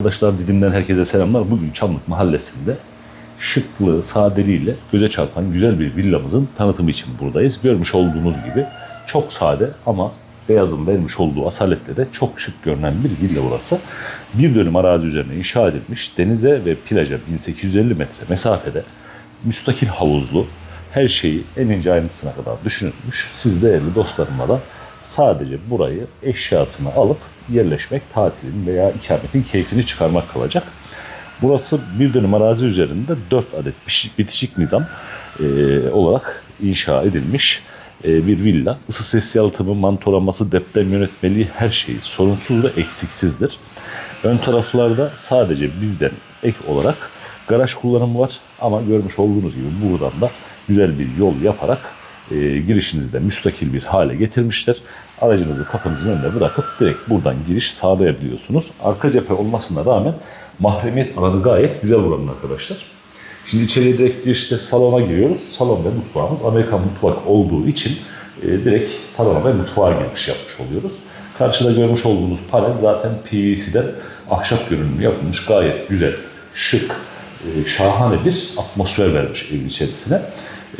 Arkadaşlar Didim'den herkese selamlar. Bugün Çamlık Mahallesi'nde şıklığı, sadeliğiyle göze çarpan güzel bir villamızın tanıtımı için buradayız. Görmüş olduğunuz gibi çok sade ama beyazın vermiş olduğu asaletle de çok şık görünen bir villa burası. Bir dönüm arazi üzerine inşa edilmiş, denize ve plaja 1850 metre mesafede müstakil havuzlu, her şeyi en ince ayrıntısına kadar düşünülmüş. Siz değerli dostlarımla da sadece burayı eşyasını alıp yerleşmek, tatilin veya ikametin keyfini çıkarmak kalacak. Burası bir dönüm arazi üzerinde 4 adet bitişik- nizam e, olarak inşa edilmiş e, bir villa. Isı ses yalıtımı, mantolaması, deprem yönetmeliği her şeyi sorunsuz ve eksiksizdir. Ön taraflarda sadece bizden ek olarak garaj kullanımı var ama görmüş olduğunuz gibi buradan da güzel bir yol yaparak e, girişinizde müstakil bir hale getirmişler. Aracınızı kapınızın önüne bırakıp direkt buradan giriş sağlayabiliyorsunuz. Arka cephe olmasına rağmen mahremiyet alanı gayet güzel buranın arkadaşlar. Şimdi içeriye direkt girişte salona giriyoruz. Salon ve mutfağımız Amerikan mutfak olduğu için e, direkt salona ve mutfağa giriş yapmış oluyoruz. Karşıda görmüş olduğunuz panel zaten PVC'den ahşap görünümü yapılmış gayet güzel, şık, e, şahane bir atmosfer vermiş evin içerisine.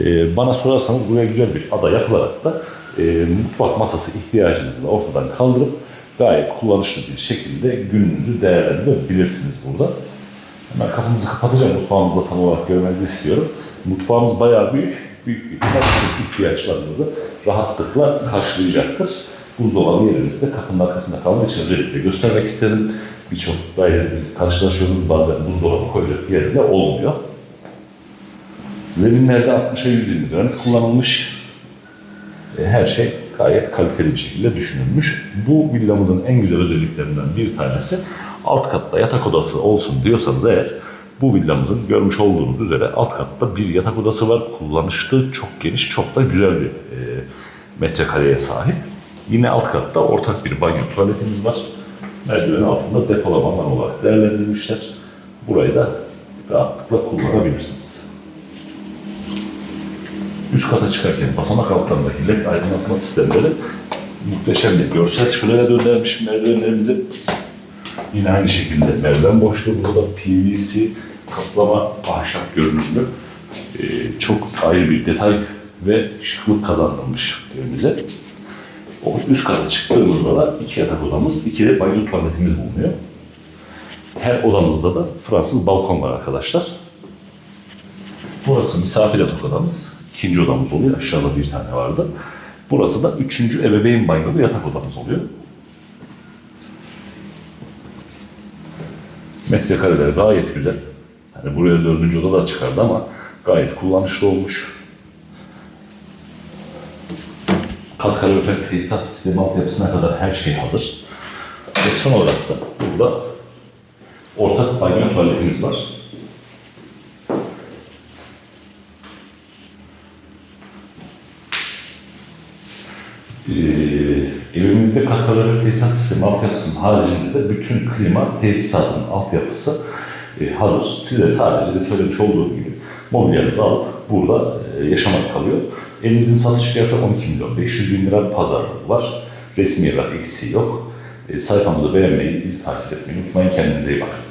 E, bana sorarsanız buraya güzel bir ada yapılarak da e, mutfak masası ihtiyacınızı da ortadan kaldırıp gayet kullanışlı bir şekilde gününüzü değerlendirebilirsiniz burada. Hemen kapımızı kapatacağım. Mutfağımızı da tam olarak görmenizi istiyorum. Mutfağımız bayağı büyük. Büyük bir ihtiyaçlarınızı rahatlıkla karşılayacaktır. Buzdolabı yeriniz de kapının arkasında kaldığı için özellikle göstermek istedim. Birçok dairede biz karşılaşıyoruz. Bazen buzdolabı koyacak yerinde olmuyor. Zeminlerde 60'a 120 granit kullanılmış. E, Her şey gayet kaliteli bir şekilde düşünülmüş. Bu villamızın en güzel özelliklerinden bir tanesi alt katta yatak odası olsun diyorsanız eğer bu villamızın görmüş olduğunuz üzere alt katta bir yatak odası var. Kullanışlı, çok geniş, çok da güzel bir e, metrekareye sahip. Yine alt katta ortak bir banyo tuvaletimiz var. Merdiven altında depolama alanı olarak değerlendirilmişler. Burayı da rahatlıkla kullanabilirsiniz. Üst kata çıkarken basamak altlarındaki led aydınlatma sistemleri muhteşem bir görsel şuraya döndürmüş merdivenlerimizi. Yine aynı şekilde merdiven boşluğu burada PVC kaplama ahşap görünümlü. Ee, çok ayrı bir detay ve şıklık kazandırmış evimize. O üst kata çıktığımızda da iki yatak odamız, iki de banyo tuvaletimiz bulunuyor. Her odamızda da Fransız balkon var arkadaşlar. Burası misafir yatak odamız. İkinci odamız oluyor. Aşağıda bir tane vardı. Burası da üçüncü ebeveyn banyolu yatak odamız oluyor. Metrekareleri gayet güzel. Hani buraya dördüncü oda da çıkardı ama gayet kullanışlı olmuş. Kat kalorifer tesisat sistemi altyapısına kadar her şey hazır. Ve son olarak da burada ortak banyo tuvaletimiz var. Ee, evimizde kat kalorifer tesisat sistemi altyapısının haricinde de bütün klima tesisatın altyapısı e, hazır. Size sadece de söylemiş olduğum gibi mobilyanızı alıp burada e, yaşamak kalıyor. Evimizin satış fiyatı 12 milyon 500 bin lira pazarlık var. Resmi olarak eksiği yok. E, sayfamızı beğenmeyi, bizi takip etmeyi unutmayın. Kendinize iyi bakın.